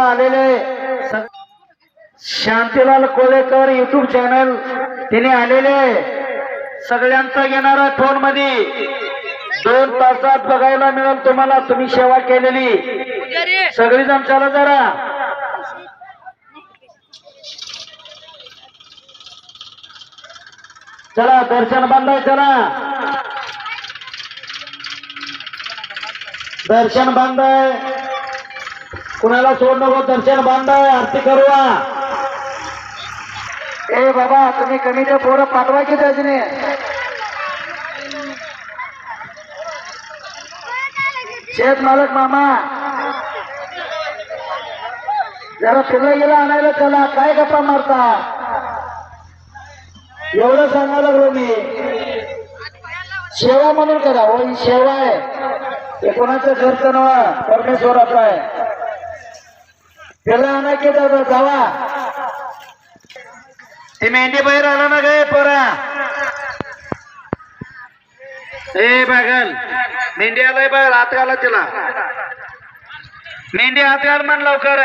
आलेले Shantilal Kolekar YouTube channel तिने आलेले. सगळ्यांचा घेणारा फोनमध्ये दोन तासात बघायला मिळेल तुम्हाला. तुम्ही सेवा केलेली. सगळीजण चला जरा. चला दर्शन बांधाय चला. दर्शन बांधाय कुणाला सोड नको? दर्शन बांधाय आरती करवा. ए बाबा तुम्ही कमी ते पोरं पाठवा की त्याचने शेत मालक मामा. जरा फिरला गेला आणायला चला. काय गप्पा मारता? एवढं सांगायला लागलो मी. सेवा म्हणून करा. हो ही सेवा आहे. हे कोणाचं घरचं नवा? परमेश्वराचं आहे. त्याला आणा की दादा जावा. ते मेंढी बाहेर आला ना गे पोरा. ए बघल मेंढी आलाय बाहेर हात घाला तिला. मेंढी हात घाल म्हण लवकर.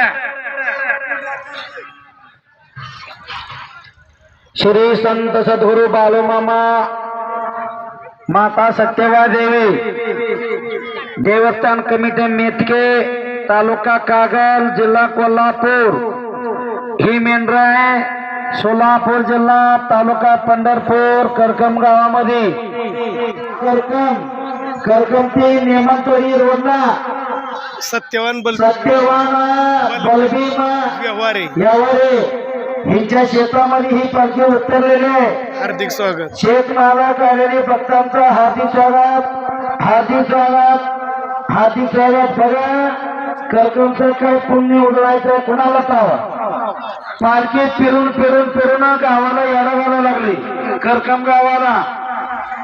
श्री संत सद्गुरु बालूमामा माता सत्यवा देवी देवस्थान कमिटी मेतके तालुका कागल जिल्हा कोल्हापूर. ही मेंढर आहे. सोलापूर जिल्हा तालुका पंढरपूर करकम गावामध्ये. करकम करकम ती नेमातोरी रोडला. सत्यवान बल सत्यवान बलभीम व्यवहार. हिच्या शेतामध्ये ही पालखी उतरलेली आहे. हार्दिक स्वागत. शेत मालक आलेले भक्तांचं हार्दिक स्वागत. हार्दिक स्वागत. हार्दिक स्वागत बघा करकमचं काय पुण्य उडवायचं कुणाला पावा? पालखी फिरून फिरून फिरून गावाला येडा घालायला लागली. करकम गावाला.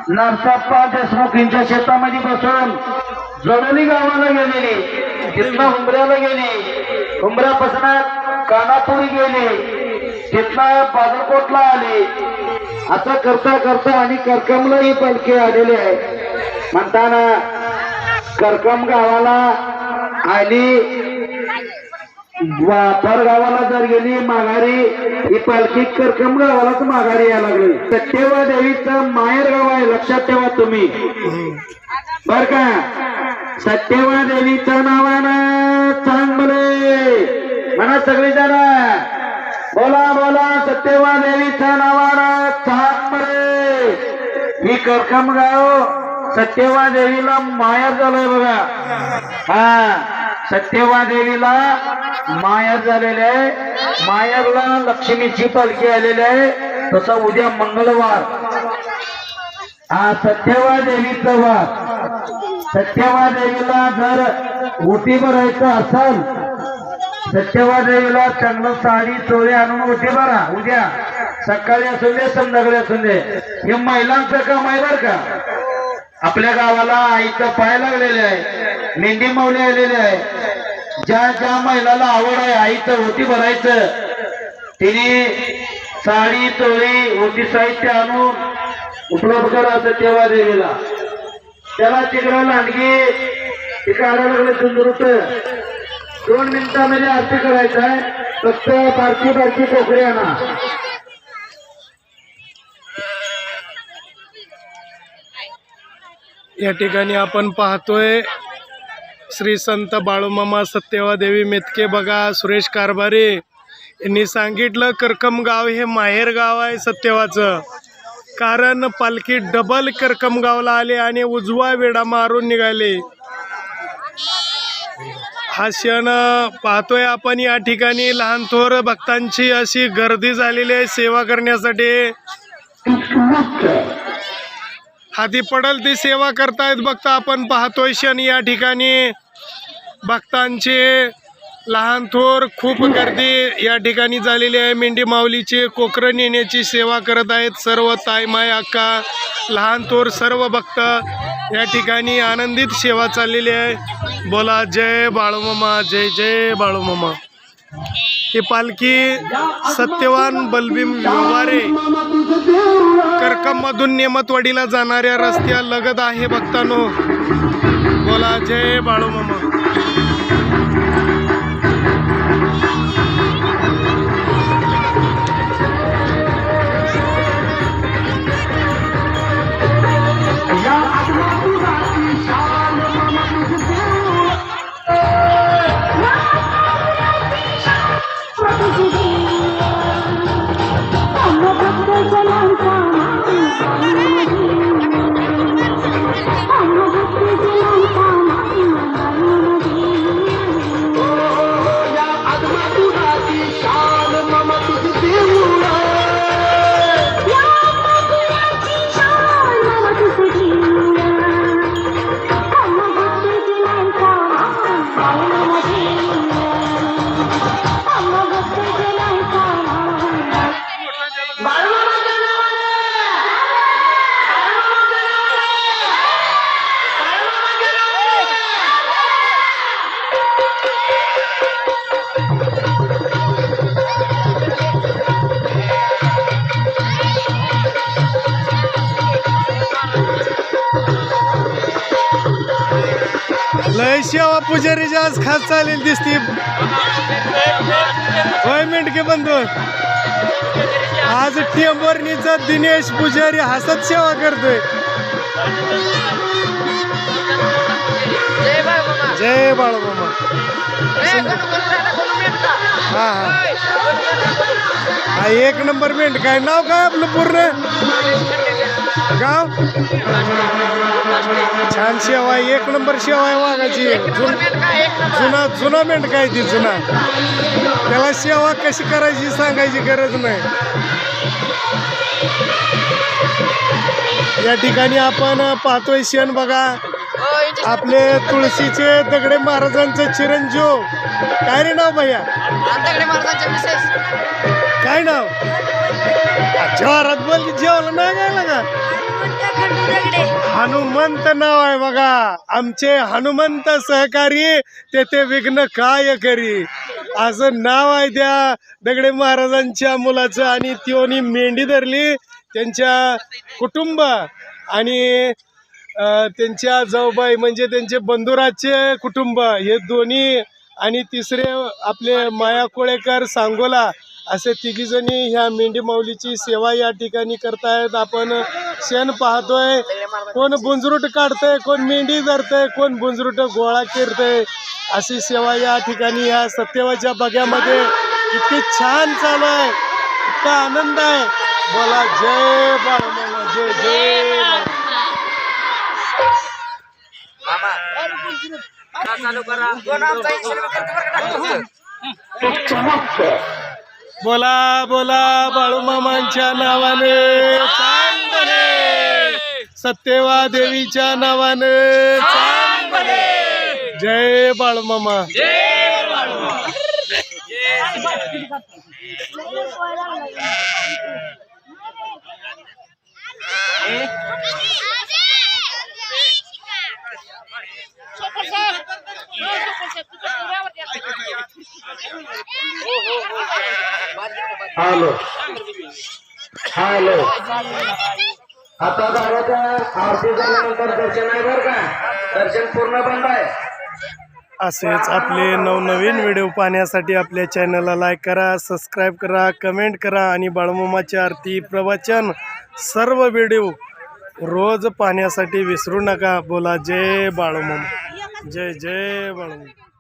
नरसाप्पा देशमुख यांच्या शेतामध्ये बसून जोडली गावाला गेलेली. तिथनं हुंबऱ्याला गेली. हुंबऱ्यापासून कानापुरी गेली. तिथनं बागलकोटला आली. असं करता करता आणि करकमला ही पालखी आलेली आहे. म्हणताना करकम गावाला आली. वापर गावाला जर गेली माघारी ही पालखी करकम गावालाच माघारी यायला लागली. सत्यवा देवीचं माहेर गाव आहे लक्षात ठेवा तुम्ही. बर का? सत्यवा देवीचं नावानं चांगले म्हणा सगळी जण बोला बोला सत्यवा देवीच्या नावानं चांगले ही करकम गाव सत्यवा देवीला मायार झालंय बघा. हा सत्यवा देवीला मायार झालेले आहे. मायाला लक्ष्मीची पालखी आलेली आहे. तसा उद्या मंगळवार. हा सत्यवा देवीचा वार. सत्यवा देवीला जर उटी भरायचं असाल सत्यवा देवीला चांगलं साडी चोळी आणून उठी भरा उद्या. सकाळी असून दे संध्याकाळी असून दे. हे महिलांचं काम आहे बरं का? आपल्या गावाला आईचं पाय लागलेले आहे. मेंढी माऊली आलेले आहे. ज्या ज्या महिलाला आवड आहे आईचं ओटी भरायचं. तिने साडी चोळी ओटी साहित्य आणून उपलब्ध करायचं तेव्हा देवीला. त्याला तिकडं लांडगी तिकडे लागलं लागले सुंदर दोन मिनिटांमध्ये आरती करायचं आहे. फक्त बारकी बारकी कोकरी आणा. या ठिकाणी आपण पाहतोय श्री संत बाळूमामा सत्यवा देवी मेतके बघा सुरेश कारभारे. यांनी सांगितलं करकम गाव हे माहेर गाव आहे सत्यवाचं. कारण पालखी डबल करकम गावला आले आणि उजवा वेडा मारून निघाले. हा क्षण पाहतोय आपण या ठिकाणी लहान थोर भक्तांची अशी गर्दी झालेली आहे सेवा करण्यासाठी. हाती पडल ती सेवा करतायत बघता आपण पाहतोय क्षण या ठिकाणी. भक्तांचे लहान थोर खूप गर्दी या ठिकाणी झालेली आहे. मेंढी माऊलीची कोकरं नेण्याची सेवा करत आहेत. सर्व ताईमाय अक्का लहान थोर सर्व भक्त या ठिकाणी आनंदित सेवा चाललेली आहे. बोला जय बाळूमामा जय जय बाळूमामा. ही पालखी सत्यवान बलबीम व्यवहारे करकममधून नेमतवाडीला जाणाऱ्या रस्त्या लगत आहे. भक्तानो बोला जय बाळूमामा. होय शेवा पुजारीची आज खास चालेल दिसती. होय मेंढके बंधू. आज टेंबरणीचा दिनेश पुजारी हसत सेवा करतोय. जय बाळ मामा जय बाळमामा. ए, गणू, गणू, राधा, गणू, मेंढका. हा हा. हा एक नंबर मेंढ काय नाव काय आपलं पूर्ण? गाव छान शेवा आहे. एक नंबर शेवा आहे वाघाची. जुन- मेंढका. जुना जुना मेंढ काय ती जुना. त्याला सेवा कशी करायची सांगायची गरज नाही. या ठिकाणी आपण पाहतोय शेण बघा. हो, आपले तुळशीचे दगडे महाराजांचं चिरंजीव. काय रे नाव भैया? आमच्याकडे महाराजांच्या मिसेस. काय नाव? अच्छा बोल जेवलं नाही गायला का हनुमंत नाव आहे बघा. आमचे हनुमंत सहकारी तेथे विघ्न काय करी? असं नाव आहे त्या दगडे महाराजांच्या मुलाचं आणि त्योनी मेंढी धरली. त्यांच्या कुटुंब आणि त्यांच्या जाऊबाई म्हणजे त्यांचे बंधुराजचे कुटुंब हे दोन्ही आणि तिसरे आपले माया कोळेकर सांगोला असे तिघीजणी ह्या मेंढी माऊलीची सेवा या ठिकाणी करतायत. आपण शेण पाहतोय. कोण बुंजरूट काढतंय कोण मेंढी धरतंय कोण बुंजरूट गोळा करतंय. अशी सेवा या ठिकाणी या सत्यवाच्या बग्यामध्ये इतकी छान चालू आहे इतका आनंद आहे. बोला जय बाळमामा जय जय. चालू करा. बोला बोला बाळूमामांच्या नावाने. सत्यवा देवीच्या नावाने. जय बाळूमामा. हॅलो. हॅलो. आता दाराच्या आरती झाल्यानंतर दर्शन आहे बरं का? दर्शन पूर्ण बंद आहे. असेच आपले नवनवीन व्हिडिओ पाहण्यासाठी आपल्या चॅनलला लाईक करा सबस्क्राईब करा कमेंट करा आणि बाळूमामाची आरती प्रवचन सर्व व्हिडिओ रोज पाण्यासाठी विसरू नका बोला. जय बाळूमामा. जय जय बाळूमामा.